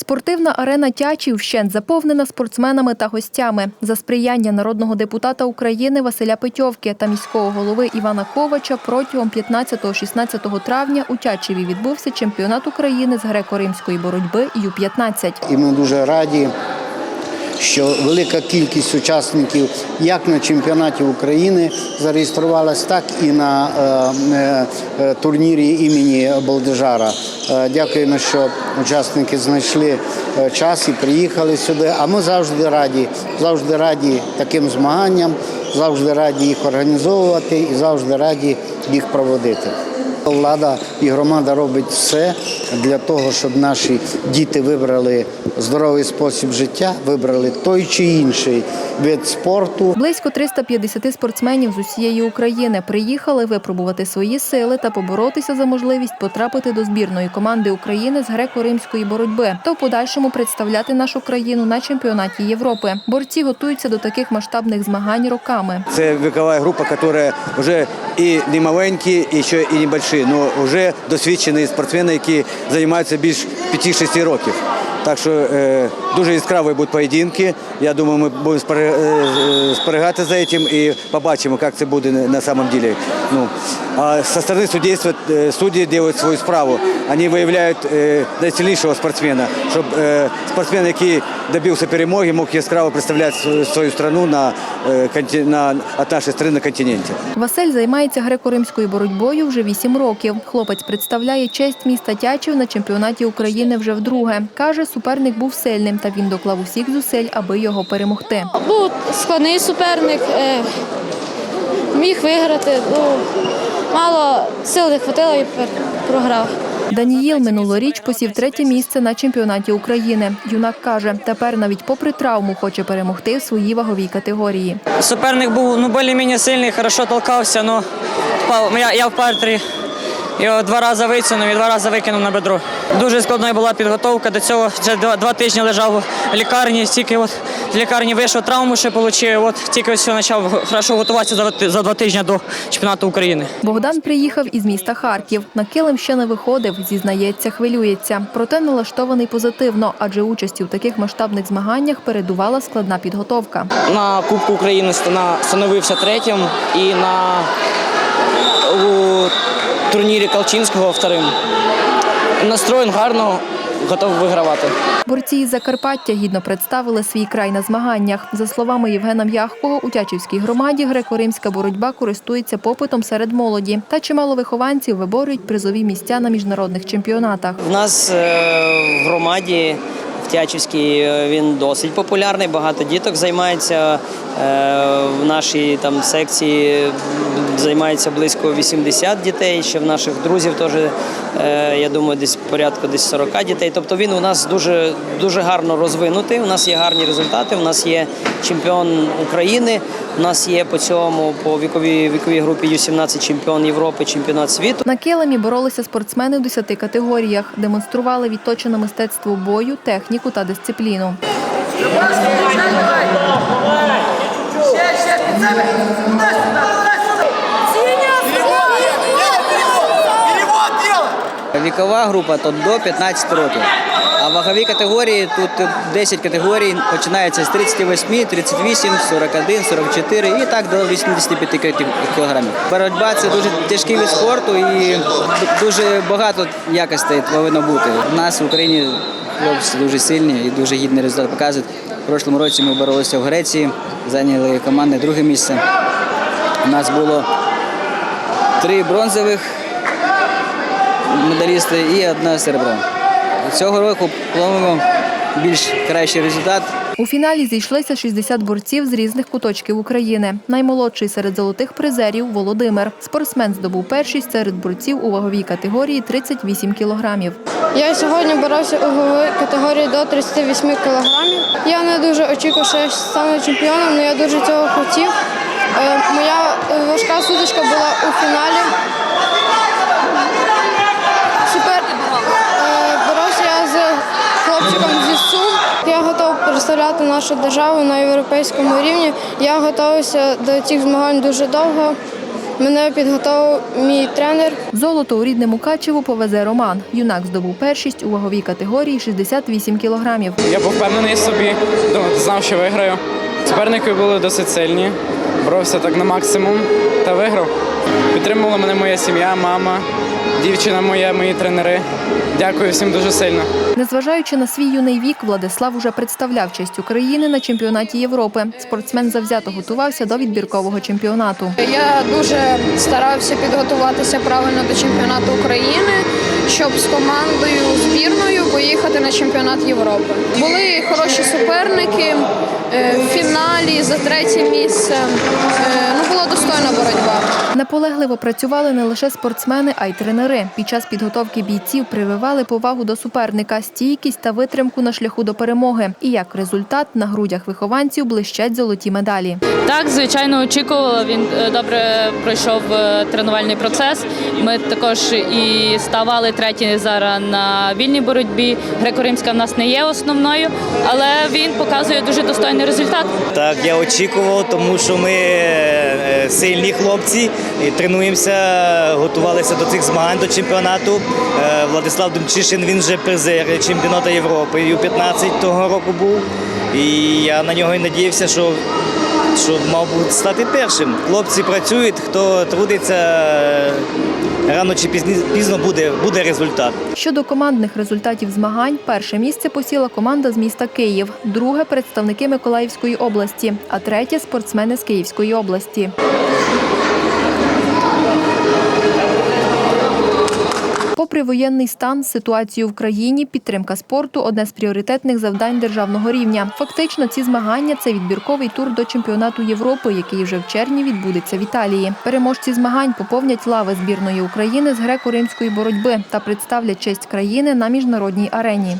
Спортивна арена Тячів вщент заповнена спортсменами та гостями. За сприяння народного депутата України Василя Петьовки та міського голови Івана Ковача протягом 15-16 травня у Тячеві відбувся чемпіонат України з греко-римської боротьби Ю-15. І ми дуже раді, що велика кількість учасників як на чемпіонаті України зареєструвалась, так і на е, е, е, турнірі імені Балдежара. Дякуємо, що учасники знайшли час і приїхали сюди. А ми завжди раді, завжди раді таким змаганням, завжди раді їх організовувати і завжди раді їх проводити. Влада і громада робить все для того, щоб наші діти вибрали здоровий спосіб життя, вибрали той чи інший вид спорту. Близько 350 спортсменів з усієї України приїхали випробувати свої сили та поборотися за можливість потрапити до збірної команди України з греко-римської боротьби та в подальшому представляти нашу країну на чемпіонаті Європи. Борці готуються до таких масштабних змагань роками. Це вікова група, яка вже і не маленькі, і ще і небольші, але вже досвідчені спортсмени, які займаються більш 5-6 років. Так що е, дуже яскраві будуть поєдинки. Я думаю, ми будемо споре- е, спостерігати за цим і побачимо, як це буде на самом деле. Ну, а со сторони судейства е, судді роблять свою справу. Вони виявляють е, найсильнішого спортсмена, щоб е, спортсмен, який добився перемоги, мог яскраво представляти свою- страну на, е, на, от нашої країни на континенті. Василь займається греко-римською боротьбою вже 8 років. Хлопець представляє честь міста Тячів на чемпіонаті України вже вдруге. Каже, суперник був сильним, та він доклав усіх зусиль, аби його перемогти. Був складний суперник, е, міг виграти. Ну, мало сил не хватило і програв. Даніїл минулоріч посів третє місце на чемпіонаті України. Юнак каже, тепер навіть попри травму хоче перемогти в своїй ваговій категорії. Суперник був ну, більш-менш сильний, хорошо толкався, але впав. Я, я в партері його два рази витягнув і два рази викинув на бедро. Дуже складною була підготовка до цього. Вже два, два тижні лежав в лікарні, тільки от з лікарні вийшов, травму ще отримав. От тільки ось почав хорошо готуватися за, два- за два тижні до чемпіонату України. Богдан приїхав із міста Харків. На килим ще не виходив, зізнається, хвилюється. Проте налаштований позитивно, адже участі у таких масштабних змаганнях передувала складна підготовка. На Кубку України становився третім і на у турнірі Калчинського вторим. Настроєн гарно, готовий вигравати. Борці із Закарпаття гідно представили свій край на змаганнях. За словами Євгена М'ягкого, у Тячівській громаді греко-римська боротьба користується попитом серед молоді. Та чимало вихованців виборюють призові місця на міжнародних чемпіонатах. В нас е, в громаді в Тячівській е, він досить популярний. Багато діток займається. Е, В нашій там секції займається близько 80 дітей. Ще в наших друзів теж, е, я думаю, десь порядку десь 40 дітей. Тобто він у нас дуже, дуже гарно розвинутий. У нас є гарні результати. У нас є чемпіон України. У нас є по цьому по віковій віковій групі Ю-17 чемпіон Європи, чемпіонат світу. На килимі боролися спортсмени в 10 категоріях, демонстрували відточене мистецтво бою, техніку та дисципліну. 你在呗你在你在 Вікова група то до 15 років. А вагові категорії тут 10 категорій починається з 38, 38, 41, 44 і так до 85 ки- кілограмів. Боротьба це дуже тяжкий вид спорту і дуже багато якостей повинно бути. У нас в Україні хлопці дуже сильні і дуже гідний результат показують. В прошлому році ми боролися в Греції, зайняли командне друге місце. У нас було три бронзових медалісти і одна серебро. Цього року плануємо більш кращий результат. У фіналі зійшлися 60 борців з різних куточків України. Наймолодший серед золотих призерів Володимир. Спортсмен здобув першість серед борців у ваговій категорії 38 кілограмів. Я сьогодні боровся у ваговій категорії до 38 кілограмів. Я не дуже очікував, що я стану чемпіоном, але я дуже цього хотів. Е, Моя е, важка сутичка була у фіналі. Супер е, боровся я з хлопчиком зі Сум. Я готов представляти нашу державу на європейському рівні. Я готувався до цих змагань дуже довго. Мене підготував мій тренер. Золото у рідному Качеву повезе Роман. Юнак здобув першість у ваговій категорії 68 кілограмів. Я був впевнений в собі, знав, що виграю. Суперники були досить сильні, боровся так на максимум та виграв. Підтримувала мене моя сім'я, мама, дівчина моя, мої тренери. Дякую всім дуже сильно. Незважаючи на свій юний вік, Владислав уже представляв честь України на чемпіонаті Європи. Спортсмен завзято готувався до відбіркового чемпіонату. Я дуже старався підготуватися правильно до чемпіонату України, щоб з командою збірною поїхати на чемпіонат Європи. Були хороші суперники е, в фіналі за третє місце. Е, Ну була достойна боротьба. Наполегливо працювали не лише спортсмени, а й тренери. Під час підготовки бійців прививали повагу до суперника, стійкість та витримку на шляху до перемоги. І як результат на грудях вихованців блищать золоті медалі. Так, звичайно, очікувала. Він е, добре пройшов тренувальний процес. Ми також і ставали треті зараз на вільній боротьбі. Греко-римська в нас не є основною, але він показує дуже достойний результат. Так, я очікував, тому що ми е, сильні хлопці і тренуємося, готувалися до цих змагань, до чемпіонату. Е, Владислав Демчишин, він вже призер чемпіонату Європи. У 15 того року був. І я на нього і надіявся, що, що мав би стати першим. Хлопці працюють, хто трудиться, е, рано чи пізно буде, буде результат. Щодо командних результатів змагань, перше місце посіла команда з міста Київ, друге представники Миколаївської області, а третє спортсмени з Київської області. Попри воєнний стан, ситуацію в країні, підтримка спорту одне з пріоритетних завдань державного рівня. Фактично, ці змагання це відбірковий тур до чемпіонату Європи, який вже в червні відбудеться в Італії. Переможці змагань поповнять лави збірної України з греко-римської боротьби та представлять честь країни на міжнародній арені.